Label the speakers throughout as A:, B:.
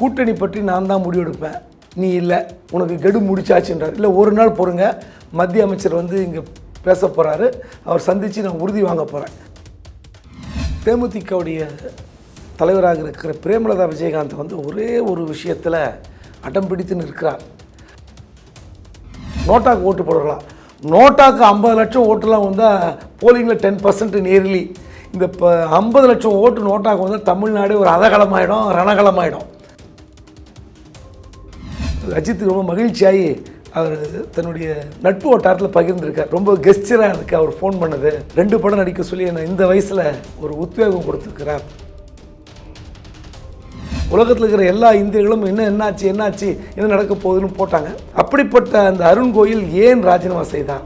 A: கூட்டணி பற்றி நான் தான் முடிவெடுப்பேன். நீ இல்லை உனக்கு கெடு முடிச்சாச்சுன்றார். இல்லை ஒரு நாள் பொறுங்க மத்திய அமைச்சர் வந்து இங்கே பேச போகிறாரு அவர் சந்தித்து நான் உறுதி வாங்க போகிறேன் தேமுதிகவுடைய தலைவராக இருக்கிற பிரேமலதா விஜயகாந்த் வந்து ஒரே ஒரு விஷயத்தில் அடம் பிடித்து நிற்கிறார். நோட்டாக்கு ஓட்டு போடலாம். நோட்டாக்கு ஐம்பது லட்சம் ஓட்டுலாம் வந்தால் போலிங்கில் டென் பர்சன்ட் நேர்லி. இந்த இப்போ ஐம்பது லட்சம் ஓட்டு நோட்டாக்கு வந்தால் தமிழ்நாடு ஒரு அதகலமாயிடும் ரணகலமாயிடும். அஜித் ரொம்ப மகிழ்ச்சியாகி அவர் தன்னுடைய நட்பு வட்டாரத்தில் பகிர்ந்திருக்கார். ரொம்ப கெஸ்டராக இருக்கு. அவர் ஃபோன் பண்ணது. ரெண்டு படம் நடிக்க சொல்லி என்னை இந்த வயசில் ஒரு உத்வேகம் கொடுத்துருக்கிறார். உலகத்தில் இருக்கிற எல்லா இந்தியர்களும் என்ன என்னாச்சு என்னாச்சு என்ன நடக்க போகுதுன்னு போட்டாங்க. அப்படிப்பட்ட அந்த அருண் கோயில் ஏன் ராஜினாமா செய்தார்?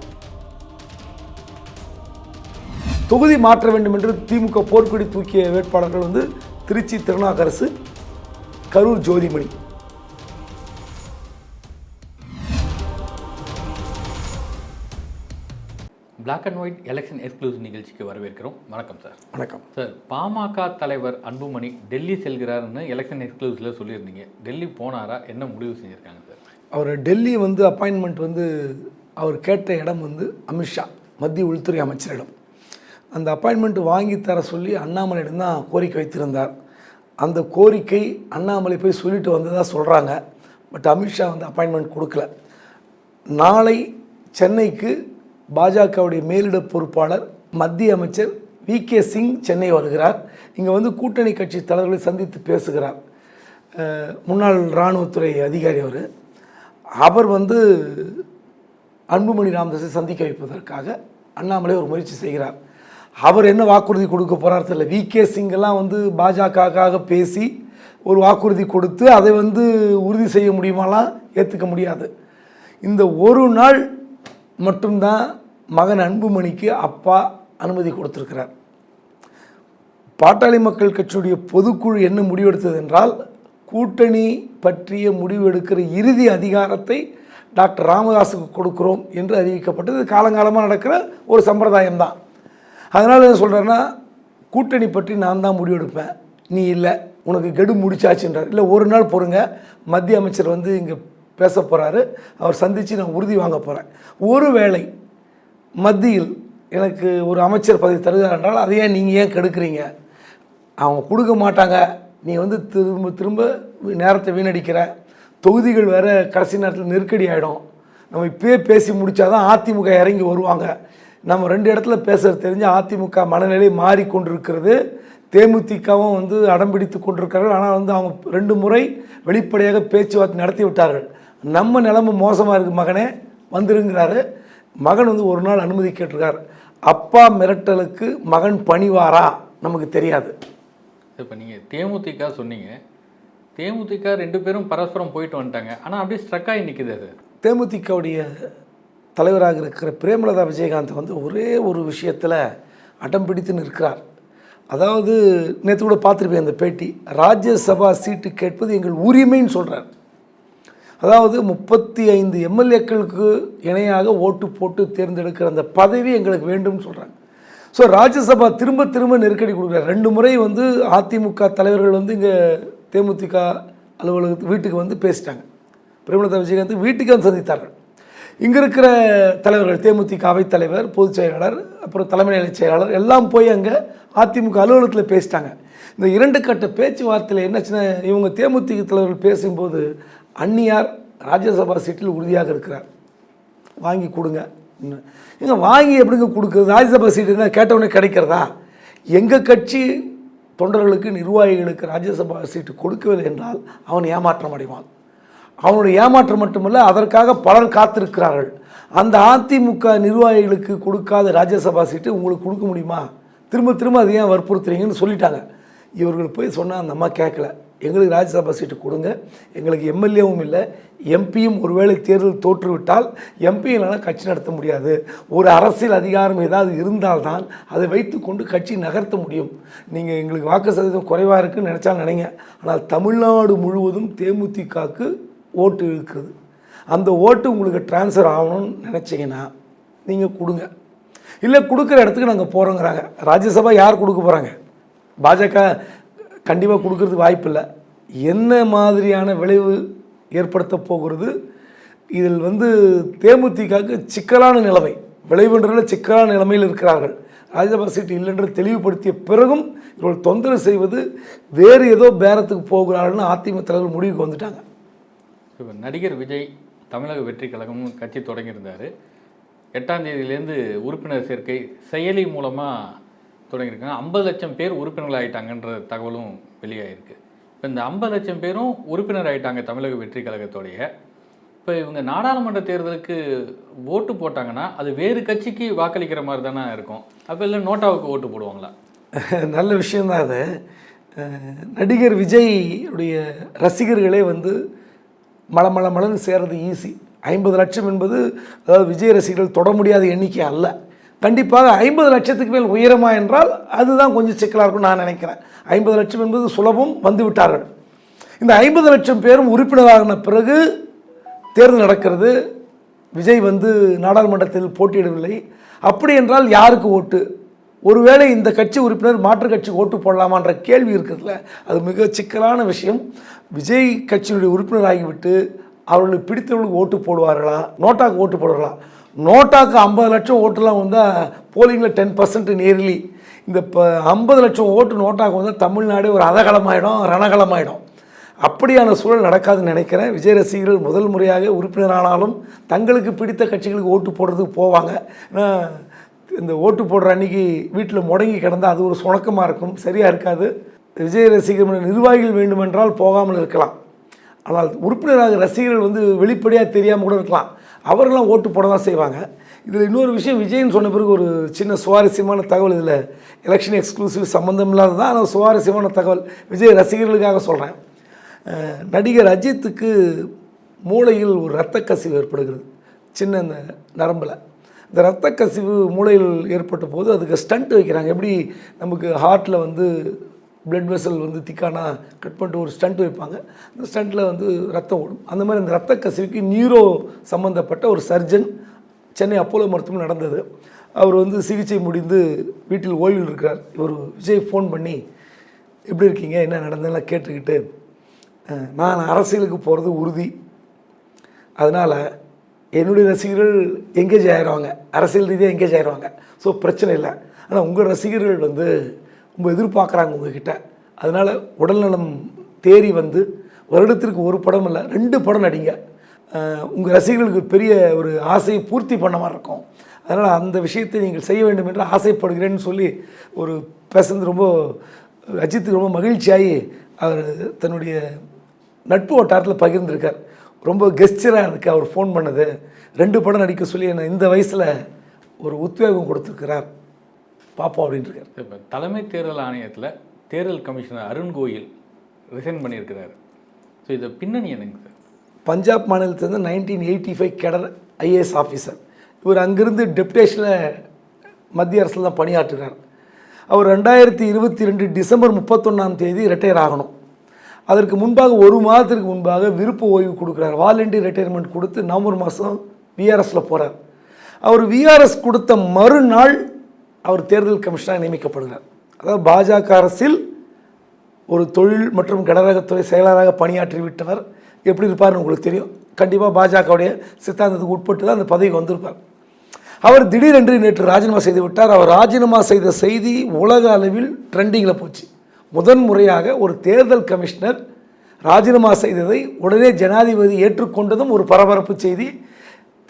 A: தொகுதி மாற்ற வேண்டும் என்று திமுக போர்க்கொடி தூக்கிய வேட்பாளர்கள் வந்து Trichy Thirunavukkarasu Karur Jothimani.
B: Black and white election exclusive நிகழ்ச்சிக்கு வரவேற்கிறோம். வணக்கம் சார்
A: வணக்கம்.
B: சார் பாமக தலைவர் அன்புமணி டெல்லி செல்கிறாருன்னு எலெக்ஷன் எக்ஸ்க்ளூசிவ்ல சொல்லியிருந்தீங்க. டெல்லி போனாரா? என்ன முடிவு செஞ்சுருக்காங்க சார்
A: அவர் டெல்லி வந்து அப்பாயின்மெண்ட் வந்து அவர் கேட்ட இடம் வந்து அமித்ஷா மத்திய உள்துறை அமைச்சரிடம். அந்த அப்பாயின்மெண்ட் வாங்கி தர சொல்லி அண்ணாமலையிடம் தான் கோரிக்கை வைத்திருந்தார். அந்த கோரிக்கை அண்ணாமலை போய் சொல்லிட்டு வந்ததாக சொல்கிறாங்க பட் அமித்ஷா வந்து அப்பாயின்மெண்ட் கொடுக்கல. நாளை சென்னைக்கு பாஜகவுடைய மேலிட பொறுப்பாளர் மத்திய அமைச்சர் வி கே சிங் சென்னை வருகிறார். இங்கே வந்து கூட்டணி கட்சி தலைவர்களை சந்தித்து பேசுகிறார். முன்னாள் இராணுவத்துறை அதிகாரி அவர். அவர் வந்து அன்புமணி ராமதாஸை சந்திக்க வைப்பதற்காக அண்ணாமலை ஒரு முயற்சி செய்கிறார். அவர் என்ன வாக்குறுதி கொடுக்க போகிறார் தெரியல. வி கே சிங்கெல்லாம் வந்து பாஜகவுக்காக பேசி ஒரு வாக்குறுதி கொடுத்து அதை வந்து உறுதி செய்ய முடியுமாலாம் ஏற்றுக்க முடியாது. இந்த ஒரு நாள் மட்டும்தான் மகன் அன்புமணிக்கு அப்பா அனுமதி கொடுத்திருக்கிறார். பாட்டாளி மக்கள் கட்சியுடைய பொதுக்குழு என்ன முடிவெடுத்தது என்றால் கூட்டணி பற்றிய முடிவு எடுக்கிற இறுதி அதிகாரத்தை டாக்டர் ராமதாஸுக்கு கொடுக்குறோம் என்று அறிவிக்கப்பட்டது. காலங்காலமாக நடக்கிற ஒரு சம்பிரதாயம் தான் அதனால் என்ன சொல்கிறேன்னா கூட்டணி பற்றி நான் தான் முடிவெடுப்பேன். நீ இல்லை உனக்கு கெடு முடிச்சாச்சுன்றார். இல்லை ஒரு நாள் பொறுங்க. மத்திய அமைச்சர் வந்து இங்கே பேச போகிறாரு அவர் சந்தித்து நான் உறுதி வாங்க போகிறேன் ஒருவேளை மத்தியில் எனக்கு ஒரு அமைச்சர் பதவி தருகிறார் என்றால் அதை ஏன் நீங்கள் ஏன் கெடுக்கிறீங்க? அவங்க கொடுக்க மாட்டாங்க. நீ வந்து திரும்ப திரும்ப நேரத்தை வீணடிக்கிற. தொகுதிகள் வேறு கடைசி நேரத்தில் நெருக்கடி ஆகிடும் நம்ம இப்பயே பேசி முடித்தாதான் அதிமுக இறங்கி வருவாங்க. நம்ம ரெண்டு இடத்துல பேசுகிறது தெரிஞ்சு அதிமுக மனநிலை மாறிக்கொண்டிருக்கிறது. தேமுதிகவும் வந்து அடம்பிடித்து கொண்டிருக்கிறார்கள். ஆனால் வந்து அவங்க ரெண்டு முறை வெளிப்படையாக பேச்சுவார்த்தை நடத்தி விட்டார்கள். நம்ம நிலைமை மோசமாக இருக்கு மகனே வந்துருங்கிறாரு. மகன் வந்து ஒரு நாள் அனுமதி கேட்டிருக்கார். அப்பா மிரட்டலுக்கு மகன் பணிவாரா? நமக்கு தெரியாது.
B: இப்போ நீங்கள் தேமுதிக சொன்னீங்க. தேமுதிக ரெண்டு பேரும் பரஸ்பரம் போயிட்டு வந்துட்டாங்க. ஆனால் அப்படியே ஸ்ட்ரக் ஆகி நிற்குது அது.
A: தேமுதிகவுடைய தலைவராக இருக்கிற பிரேமலதா விஜயகாந்த் வந்து ஒரே ஒரு விஷயத்தில் அடம் பிடித்து நிற்கிறார். அதாவது நேற்று கூட பார்த்துருப்பேன் அந்த பேட்டி. ராஜ்யசபா சீட்டு கேட்பது எங்கள் உரிமைன்னு சொல்கிறார் அதாவது முப்பத்தி ஐந்து எம்எல்ஏக்களுக்கு இணையாக ஓட்டு போட்டு தேர்ந்தெடுக்கிற அந்த பதவி எங்களுக்கு வேண்டும்னு சொல்கிறாங்க ஸோ ராஜ்யசபா திரும்ப திரும்ப நெருக்கடி கொடுக்குறாரு. ரெண்டு முறை வந்து அதிமுக தலைவர்கள் வந்து இங்கே தேமுதிக அலுவலகத்து வீட்டுக்கு வந்து பேசிட்டாங்க. பிரேமலதா விஜயகாந்த் வீட்டுக்கு வந்து சந்தித்தார்கள். இங்கே இருக்கிற தலைவர்கள் தேமுதிக அவைத் தலைவர் பொதுச் செயலாளர் அப்புறம் தலைமை நிலைச் செயலாளர் எல்லாம் போய் அங்கே அதிமுக அலுவலகத்தில் பேசிட்டாங்க. இந்த இரண்டு கட்ட பேச்சுவார்த்தையில் என்னாச்சுன்னா இவங்க தேமுதிக தலைவர்கள் பேசும்போது அந்நியார் ராஜ்யசபா சீட்டில் உறுதியாக இருக்கிறார். வாங்கி கொடுங்க. எங்க வாங்கி எப்படிங்க கொடுக்குறது? ராஜ்யசபா சீட்டு என்ன கேட்டவொடனே கிடைக்கிறதா? எங்கள் கட்சி தொண்டர்களுக்கு நிர்வாகிகளுக்கு ராஜ்யசபா சீட்டு கொடுக்கவில்லை என்றால் அவன் ஏமாற்றம் அடைவான். அவனுடைய ஏமாற்றம் மட்டுமல்ல அதற்காக பலர் காத்திருக்கிறார்கள். அந்த அதிமுக நிர்வாகிகளுக்கு கொடுக்காத ராஜ்யசபா சீட்டு உங்களுக்கு கொடுக்க முடியுமா? திரும்ப திரும்ப அதை ஏன் வற்புறுத்துறீங்கன்னு சொல்லிட்டாங்க. இவர்கள் போய் சொன்னால் அந்த அம்மா கேட்கல எங்களுக்கு ராஜ்யசபா சீட்டு கொடுங்க. எங்களுக்கு எம்எல்ஏவும் இல்லை. எம்பியும் ஒருவேளை தேர்தல் தோற்றுவிட்டால் எம்பியினால் கட்சி நடத்த முடியாது. ஒரு அரசியல் அதிகாரம் ஏதாவது இருந்தால்தான் அதை வைத்துக்கொண்டு கட்சி நகர்த்த முடியும். நீங்கள் எங்களுக்கு வாக்கு சதவீதம் குறைவாக இருக்குன்னு நினச்சா நினைங்க. ஆனால் தமிழ்நாடு முழுவதும் தேமுதிகக்கு ஓட்டு இருக்கிறது அந்த ஓட்டு உங்களுக்கு ட்ரான்ஸ்ஃபர் ஆகணும்னு நினச்சிங்கன்னா நீங்கள் கொடுங்க. இல்லை கொடுக்குற இடத்துக்கு நாங்கள் போகிறோங்கிறாங்க ராஜ்யசபா யார் கொடுக்க போகிறாங்க பாஜக கண்டிப்பாக கொடுக்கறதுக்கு வாய்ப்பில்லை என்ன மாதிரியான விளைவு ஏற்படுத்த போகிறது? இதில் வந்து தேமுதிகவுக்கு சிக்கலான நிலைமை. விளைவுன்றதுல சிக்கலான நிலைமையில் இருக்கிறார்கள். ராஜ்யசபா சீட் இல்லைன்று தெளிவுபடுத்திய பிறகும் இவர்கள் தொந்தரவு செய்வது வேறு ஏதோ பேரத்துக்கு போகிறார்கள்னு அதிமுக தலைவர் முடிவுக்கு வந்துட்டாங்க.
B: இப்போ நடிகர் விஜய் தமிழக வெற்றி கழகம்னு கட்சி தொடங்கியிருந்தார். எட்டாம் தேதியிலேருந்து உறுப்பினர் சேர்க்கை செயலி மூலமாக தொடங்கியிருக்காங்க. ஐம்பது லட்சம் பேர் உறுப்பினர்கள் ஆகிட்டாங்கன்ற தகவலும் வெளியாகிருக்கு இப்போ இந்த ஐம்பது லட்சம் பேரும் உறுப்பினர் ஆயிட்டாங்க தமிழக வெற்றி கழகத்தோடைய. இப்போ இவங்க நாடாளுமன்ற தேர்தலுக்கு ஓட்டு போட்டாங்கன்னா அது வேறு கட்சிக்கு வாக்களிக்கிற மாதிரி தானே இருக்கும். அப்போ இல்லை நோட்டாவுக்கு ஓட்டு போடுவாங்களா?
A: நல்ல விஷயந்தான் அது. நடிகர் விஜய் உடைய ரசிகர்களே வந்து மளமள மளன்னு சேர்றது ஈஸி ஐம்பது லட்சம் என்பது அதாவது விஜய் ரசிகர்கள் தொட முடியாத எண்ணிக்கை அல்ல. கண்டிப்பாக ஐம்பது லட்சத்துக்கு மேல் உயரமா என்றால் அதுதான் கொஞ்சம் சிக்கலாக இருக்கும்னு நான் நினைக்கிறேன். ஐம்பது லட்சம் என்பது சுலபம் வந்துவிட்டார்கள் இந்த ஐம்பது லட்சம் பேரும் உறுப்பினராகின பிறகு தேர்தல் நடக்கிறது. விஜய் வந்து நாடாளுமன்றத்தில் போட்டியிடவில்லை. அப்படி என்றால் யாருக்கு ஓட்டு? ஒருவேளை இந்த கட்சி உறுப்பினர் மாற்றுக் கட்சிக்கு ஓட்டு போடலாமான்ற கேள்வி இருக்கிறதுல அது மிக சிக்கலான விஷயம். விஜய் கட்சியினுடைய உறுப்பினர் ஆகிவிட்டு அவர்களுக்கு பிடித்தவர்களுக்கு ஓட்டு போடுவார்களா? நோட்டாக்கு ஓட்டு போடுவார்களா? நோட்டாக்கு ஐம்பது லட்சம் ஓட்டுலாம் வந்தால் போலிங்கில் டென் பர்சன்ட் நேர்லி இந்த இப்போ ஐம்பது லட்சம் ஓட்டு நோட்டாக்கு வந்தால் தமிழ்நாடு ஒரு அதகலமாயிடும் ரணகலமாயிடும். அப்படியான சூழல் நடக்காதுன்னு நினைக்கிறேன். விஜய் ரசிகர்கள் முதல் முறையாக உறுப்பினரானாலும் தங்களுக்கு பிடித்த கட்சிகளுக்கு ஓட்டு போடுறதுக்கு போவாங்க. இந்த ஓட்டு போடுற அன்னைக்கு வீட்டில் முடங்கி கிடந்தால் அது ஒரு சுணக்கமாக இருக்கும். சரியாக இருக்காது. விஜய் ரசிகர் நிர்வாகிகள் வேண்டுமென்றால் போகாமல் இருக்கலாம். ஆனால் உறுப்பினராக ரசிகர்கள் வந்து வெளிப்படையாக தெரியாமல் கூட இருக்கலாம். அவர்களும் ஓட்டு போட தான் செய்வாங்க. இதில் இன்னொரு விஷயம் விஜய்னு சொன்ன பிறகு ஒரு சின்ன சுவாரஸ்யமான தகவல் இதில். எலெக்ஷன் எக்ஸ்க்ளூசிவ் சம்மந்தம் இல்லாதது தான் ஆனால் சுவாரஸ்யமான தகவல். விஜய் ரசிகர்களுக்காக சொல்கிறேன் நடிகர் அஜித்துக்கு மூளையில் ஒரு இரத்த கசிவு ஏற்படுகிறது. சின்ன இந்த நரம்பில். இந்த இரத்த கசிவு மூளையில் ஏற்பட்ட போது அதுக்கு ஸ்டண்ட் வைக்கிறாங்க. எப்படி நமக்கு ஹார்ட்டில் வந்து பிளட் வெசல் வந்து திக்கானா கட் பண்ணிட்டு ஒரு ஸ்டண்ட் வைப்பாங்க. அந்த ஸ்டண்ட்டில் வந்து ரத்தம் ஓடும். அந்த மாதிரி அந்த ரத்த கசிவுக்கு நியூரோ சம்மந்தப்பட்ட ஒரு சர்ஜன் சென்னை அப்போலோ மருத்துவமனை நடந்தது. அவர் வந்து சிகிச்சை முடிந்து வீட்டில் ஓய்வில் இருக்கிறார். இவர் விஜய் ஃபோன் பண்ணி எப்படி இருக்கீங்க? என்ன நடந்ததெல்லாம் கேட்டுக்கிட்டு நான் அரசியலுக்கு போகிறது உறுதி. அதனால் என்னுடைய ரசிகர்கள் எங்கேஜ் ஆயிடுவாங்க அரசியல் ரீதியாக எங்கேஜ் ஆயிடுவாங்க ஸோ பிரச்சனை இல்லை. ஆனால் உங்கள் ரசிகர்கள் வந்து ரொம்ப எதிர்பார்க்குறாங்க உங்ககிட்ட. அதனால் உடல்நலம் தேறி வந்து வருடத்திற்கு ஒரு படம் இல்லை ரெண்டு படம் நடிங்க. உங்கள் ரசிகர்களுக்கு பெரிய ஒரு ஆசையை பூர்த்தி பண்ண மாதிரி இருக்கும். அதனால் அந்த விஷயத்தை நீங்கள் செய்ய வேண்டும் என்று ஆசைப்படுகிறேன்னு சொல்லி ஒரு பேசுறது ரொம்ப அஜித்துக்கு ரொம்ப மகிழ்ச்சியாகி அவர் தன்னுடைய நட்பு வட்டாரத்தில் பகிர்ந்திருக்கார். ரொம்ப கெஸ்டராக இருக்குது அவர் ஃபோன் பண்ணது. ரெண்டு படம் நடிக்க சொல்லி என்னை இந்த வயசில் ஒரு உத்வேகம் கொடுத்துருக்கிறார். பாப்போம் அப்படின்னு இருக்கார்.
B: இப்போ தலைமை தேர்தல் ஆணையத்தில் தேர்தல் கமிஷனர் அருண் கோயில் ரிசைன் பண்ணியிருக்கிறாரு. ஸோ இது பின்னணி என்னங்க sir?
A: Punjab மாநிலத்திலேருந்து nineteen eighty five cadre IAS officer இவர் அங்கிருந்து டெப்டேஷனில் மத்திய அரசில் தான் பணியாற்றுகிறார் அவர் ரெண்டாயிரத்தி இருபத்தி ரெண்டு டிசம்பர் முப்பத்தொன்னாம் தேதி ரிட்டையர் ஆகணும். அதற்கு முன்பாக ஒரு மாதத்திற்கு முன்பாக விருப்ப ஓய்வு கொடுக்குறார். வாலண்டியர் ரிட்டையர்மெண்ட் கொடுத்து நவம்பர் மாதம் விஆர்எஸில் போகிறார் அவர் விஆர்எஸ் கொடுத்த மறுநாள் அவர் தேர்தல் கமிஷனாக நியமிக்கப்படுகிறார். அதாவது பாஜக அரசில் ஒரு தொழில் மற்றும் கனரகத்துறை செயலாளராக பணியாற்றி விட்டவர் எப்படி இருப்பார்னு உங்களுக்கு தெரியும். கண்டிப்பாக பாஜகவுடைய சித்தாந்தத்துக்கு உட்பட்டு தான் அந்த பதவிக்கு வந்திருப்பார். அவர் திடீரென்று நேற்று ராஜினாமா செய்து விட்டார். அவர் ராஜினாமா செய்த செய்தி உலக அளவில் ட்ரெண்டிங்கில் போச்சு. முதன் முறையாக ஒரு தேர்தல் கமிஷனர் ராஜினாமா செய்ததை உடனே ஜனாதிபதி ஏற்றுக்கொண்டதும் ஒரு பரபரப்பு செய்தி.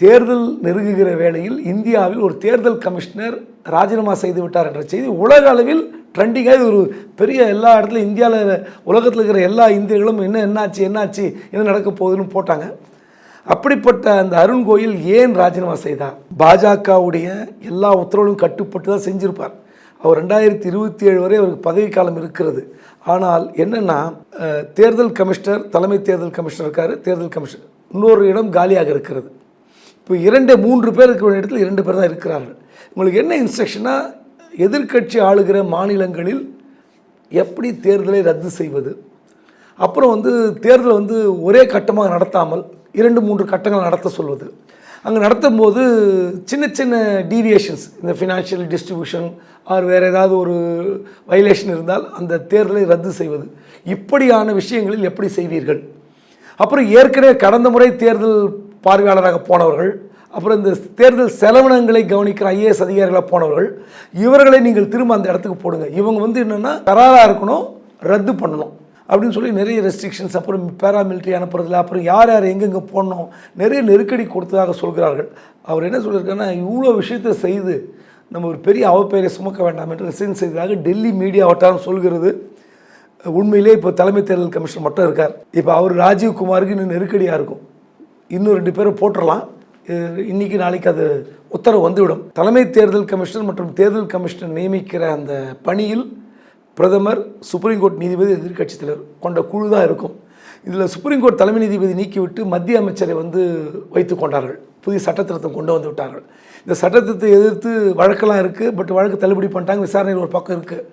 A: தேர்தல் நெருங்குகிற வேளையில் இந்தியாவில் ஒரு தேர்தல் கமிஷனர் ராஜினாமா செய்து விட்டார் என்ற செய்தி உலக அளவில் ட்ரெண்டிங்காக இது ஒரு பெரிய எல்லா இடத்துலையும் இந்தியாவில் உலகத்தில் இருக்கிற எல்லா இந்தியர்களும் என்ன என்னாச்சு என்னாச்சு என்ன நடக்க போகுதுன்னு போட்டாங்க. அப்படிப்பட்ட அந்த அருண் கோயில் ஏன் ராஜினாமா செய்தார்? பாஜகவுடைய எல்லா உத்தரவுகளும் கட்டுப்பட்டு தான் செஞ்சிருப்பார். அவர் ரெண்டாயிரத்தி இருபத்தி ஏழு வரை அவருக்கு பதவிக்காலம் இருக்கிறது. ஆனால் என்னென்னா தேர்தல் கமிஷனர் தலைமை தேர்தல் கமிஷனர் இருக்கார் தேர்தல் கமிஷனர் இன்னொரு இடம் காலியாக இருக்கிறது. இப்போ இரண்டு மூன்று பேர் இருக்க வேண்டிய இடத்துல இரண்டு பேர் தான் இருக்கிறார்கள். உங்களுக்கு என்ன இன்ஸ்ட்ரக்ஷனாக எதிர்க்கட்சி ஆளுகிற மாநிலங்களில் எப்படி தேர்தலை ரத்து செய்வது? அப்புறம் வந்து தேர்தல் வந்து ஒரே கட்டமாக நடத்தாமல் இரண்டு மூன்று கட்டங்கள் நடத்த சொல்வது. அங்கே நடத்தும் போது சின்ன சின்ன டீவியேஷன்ஸ் இந்த ஃபினான்ஷியல் டிஸ்ட்ரிபியூஷன் ஆர் வேறு ஏதாவது ஒரு வயலேஷன் இருந்தால் அந்த தேர்தலை ரத்து செய்வது. இப்படியான விஷயங்களில் எப்படி செய்வீர்கள்? அப்புறம் ஏற்கனவே கடந்த முறை தேர்தல் பார்வையாளராக போனவர்கள் அப்புறம் இந்த தேர்தல் செலவினங்களை கவனிக்கிற ஐஏஎஸ் அதிகாரிகளாக போனவர்கள் இவர்களை நீங்கள் திரும்ப அந்த இடத்துக்கு போடுங்க. இவங்க வந்து என்னென்னா கராராக இருக்கணும் ரத்து பண்ணணும் அப்படின்னு சொல்லி நிறைய ரெஸ்ட்ரிக்ஷன்ஸ் அப்புறம் பேராமிலிட்டரி அனுப்புறதுல அப்புறம் யார் யார் எங்கெங்கே போடணும் நிறைய நெருக்கடி கொடுத்ததாக சொல்கிறார்கள். அவர் என்ன சொல்லியிருக்காருன்னா இவ்வளோ விஷயத்தை செய்து நம்ம ஒரு பெரிய அவப்பெயரை சுமக்க வேண்டாம் என்று ரிசைன் செய்ததாக டெல்லி மீடியா வட்டாரம் சொல்கிறது. உண்மையிலே இப்போ தலைமை தேர்தல் கமிஷன் மட்டும் இருக்கார். இப்போ அவர் ராஜீவ் குமாருக்கு இன்னும் நெருக்கடியாக இருக்கும். இன்னும் ரெண்டு பேரும் போட்டுடலாம் இன்றைக்கி இன்னைக்கு நாளைக்கு அது உத்தரவு வந்துவிடும். தலைமை தேர்தல் கமிஷனர் மற்றும் தேர்தல் கமிஷனர் நியமிக்கிற அந்த பணியில் பிரதமர் சுப்ரீம் கோர்ட் நீதிபதி எதிர்கட்சித் தலைவர் கொண்ட குழு தான் இருக்கும். இதில் சுப்ரீம் கோர்ட் தலைமை நீதிபதி நீக்கிவிட்டு மத்திய அமைச்சரை வந்து வைத்து கொண்டார்கள். புதிய சட்டத்திருத்தம் கொண்டு வந்து விட்டார்கள். இந்த சட்டத்திருத்தத்தை எதிர்த்து வழக்கெல்லாம் இருக்குது பட் வழக்கு தள்ளுபடி பண்ணிட்டாங்க. விசாரணையில் ஒரு பக்கம் இருக்குது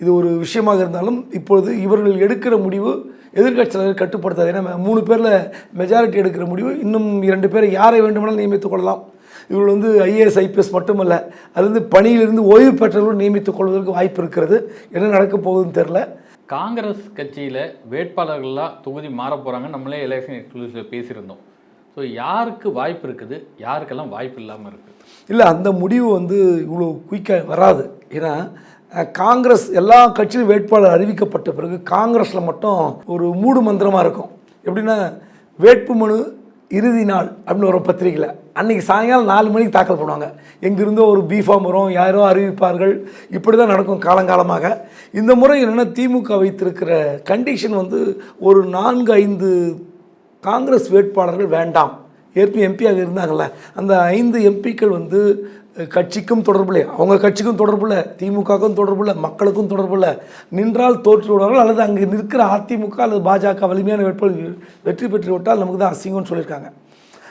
A: இது ஒரு விஷயமாக இருந்தாலும் இப்பொழுது இவர்கள் எடுக்கிற முடிவு எதிர்க்கட்சியினர் கட்டுப்படுத்தாது. ஏன்னா மூணு பேரில் மெஜாரிட்டி எடுக்கிற முடிவு இன்னும் இரண்டு பேரை யாரை வேண்டுமானாலும் நியமித்துக் கொள்ளலாம். இவர்கள் வந்து ஐஏஎஸ் ஐபிஎஸ் மட்டுமல்ல அது வந்து பணியிலிருந்து ஓய்வு பெற்றவர்களும் நியமித்துக் கொள்வதற்கு வாய்ப்பு இருக்கிறது. என்ன நடக்க போகுதுன்னு தெரில
B: காங்கிரஸ் கட்சியில் வேட்பாளர்கள்லாம் தொகுதி மாற போகிறாங்க நம்மளே எலெக்ஷன் எக்ஸ்க்ளூசிவில் பேசியிருந்தோம். ஸோ யாருக்கு வாய்ப்பு இருக்குது? யாருக்கெல்லாம் வாய்ப்பு இல்லாமல் இருக்குது
A: இல்லை அந்த முடிவு வந்து இவ்வளோ குயிக்காக வராது. ஏன்னா காங்கிரஸ் எல்லா கட்சியிலும் வேட்பாளர் அறிவிக்கப்பட்ட பிறகு காங்கிரஸில் மட்டும் ஒரு மூடு மந்திரமாக இருக்கும். எப்படின்னா வேட்புமனு இறுதி நாள் அப்படின்னு ஒரு பத்திரிகையில். அன்றைக்கி சாயங்காலம் நாலு மணிக்கு தாக்கல் பண்ணுவாங்க. எங்கிருந்தோ ஒரு பிஃபார்ம் வரும் யாரோ அறிவிப்பார்கள். இப்படி தான் நடக்கும் காலங்காலமாக. இந்த முறை என்னென்னா திமுக வைத்திருக்கிற கண்டிஷன் வந்து ஒரு நான்கு ஐந்து காங்கிரஸ் வேட்பாளர்கள் வேண்டாம். ஏற்கனவே எம்பியாக இருந்தாங்கள்ல அந்த ஐந்து எம்பிக்கள் வந்து கட்சிக்கும் தொடர்பு இல்லை அவங்க கட்சிக்கும் தொடர்பு இல்லை திமுகவுக்கும் தொடர்பு இல்லை மக்களுக்கும் தொடர்பு இல்லை நின்றால் தோற்று விடுவார்கள் அல்லது அங்கே நிற்கிற அதிமுக அல்லது பாஜக வலிமையான வேட்பாளர் வெற்றி பெற்று விட்டால் நமக்கு தான் அசிங்கம்னு சொல்லியிருக்காங்க.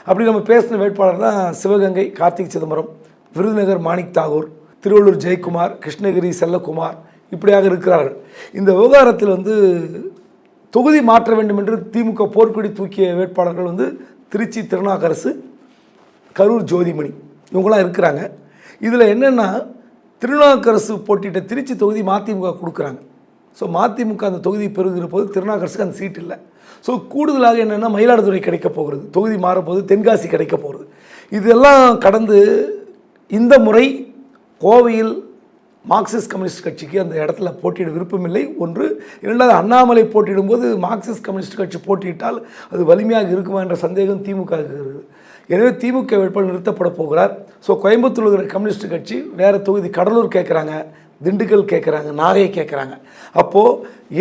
A: அப்படி நம்ம பேசின வேட்பாளர் தான் சிவகங்கை கார்த்திக் சிதம்பரம் விருதுநகர் மாணிக் தாகூர் திருவள்ளூர் ஜெயக்குமார் கிருஷ்ணகிரி செல்லக்குமார் இப்படியாக இருக்கிறார்கள். இந்த விவகாரத்தில் வந்து தொகுதி மாற்ற வேண்டும் என்று திமுக போர்க்கொடி தூக்கிய வேட்பாளர்கள் வந்து திருச்சி திருநாக்கரசு கரூர் ஜோதிமணி. இவங்களாம் இருக்கிறாங்க. இதில் என்னென்னா திருநாக்கரசு போட்டியிட்ட திருச்சி தொகுதி மதிமுக கொடுக்குறாங்க. ஸோ மதிமுக அந்த தொகுதி பெறுகிற போது திருநாக்கரசுக்கு அந்த சீட் இல்லை. ஸோ கூடுதலாக என்னென்னா மயிலாடுதுறை கிடைக்க போகிறது. தொகுதி மாறப்போகுது தென்காசி கிடைக்க போகிறது. இதெல்லாம் கடந்து இந்த முறை கோவையில் மார்க்சிஸ்ட் கம்யூனிஸ்ட் கட்சிக்கு அந்த இடத்துல போட்டியிட விருப்பமில்லை. ஒன்று இரண்டாவது அண்ணாமலை போட்டியிடும்போது மார்க்சிஸ்ட் கம்யூனிஸ்ட் கட்சி போட்டியிட்டால் அது வலிமையாக இருக்குமா என்ற சந்தேகம் திமுக இருக்கிறது எனவே திமுக வேட்பாளர் நிறுத்தப்பட போகிறார். ஸோ கோயம்புத்தூர் இருக்கிற கம்யூனிஸ்ட் கட்சி வேறு தொகுதி கடலூர் கேட்குறாங்க திண்டுக்கல் கேட்குறாங்க நாகை கேட்குறாங்க அப்போது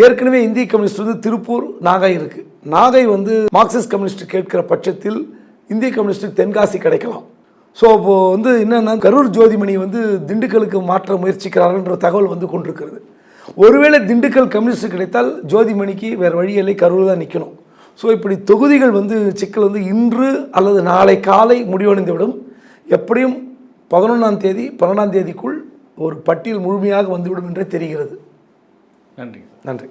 A: ஏற்கனவே இந்திய கம்யூனிஸ்ட் வந்து திருப்பூர் நாகை இருக்குது நாகை வந்து மார்க்சிஸ்ட் கம்யூனிஸ்ட் கேட்கிற பட்சத்தில் இந்திய கம்யூனிஸ்ட்டு தென்காசி கிடைக்கலாம். ஸோ அப்போது வந்து என்னென்னா கரூர் ஜோதிமணி வந்து திண்டுக்கலுக்கு மாற்ற முயற்சிக்கிறாருன்ற தகவல் வந்து கொண்டிருக்கிறது. ஒருவேளை திண்டுக்கல் கம்யூனிஸ்ட் கிடைத்தால் ஜோதிமணிக்கு வேறு வழியில்லை கரூர் தான் நிற்கணும் ஸோ இப்படி தொகுதிகள் வந்து சிக்கல் வந்து இன்று அல்லது நாளை காலை முடிவடைந்துவிடும். எப்படியும் பதினொன்றாம் தேதி பன்னெண்டாம் தேதிக்குள் ஒரு பட்டியல் முழுமையாக வந்துவிடும் என்றே தெரிகிறது.
B: நன்றி.
A: நன்றி.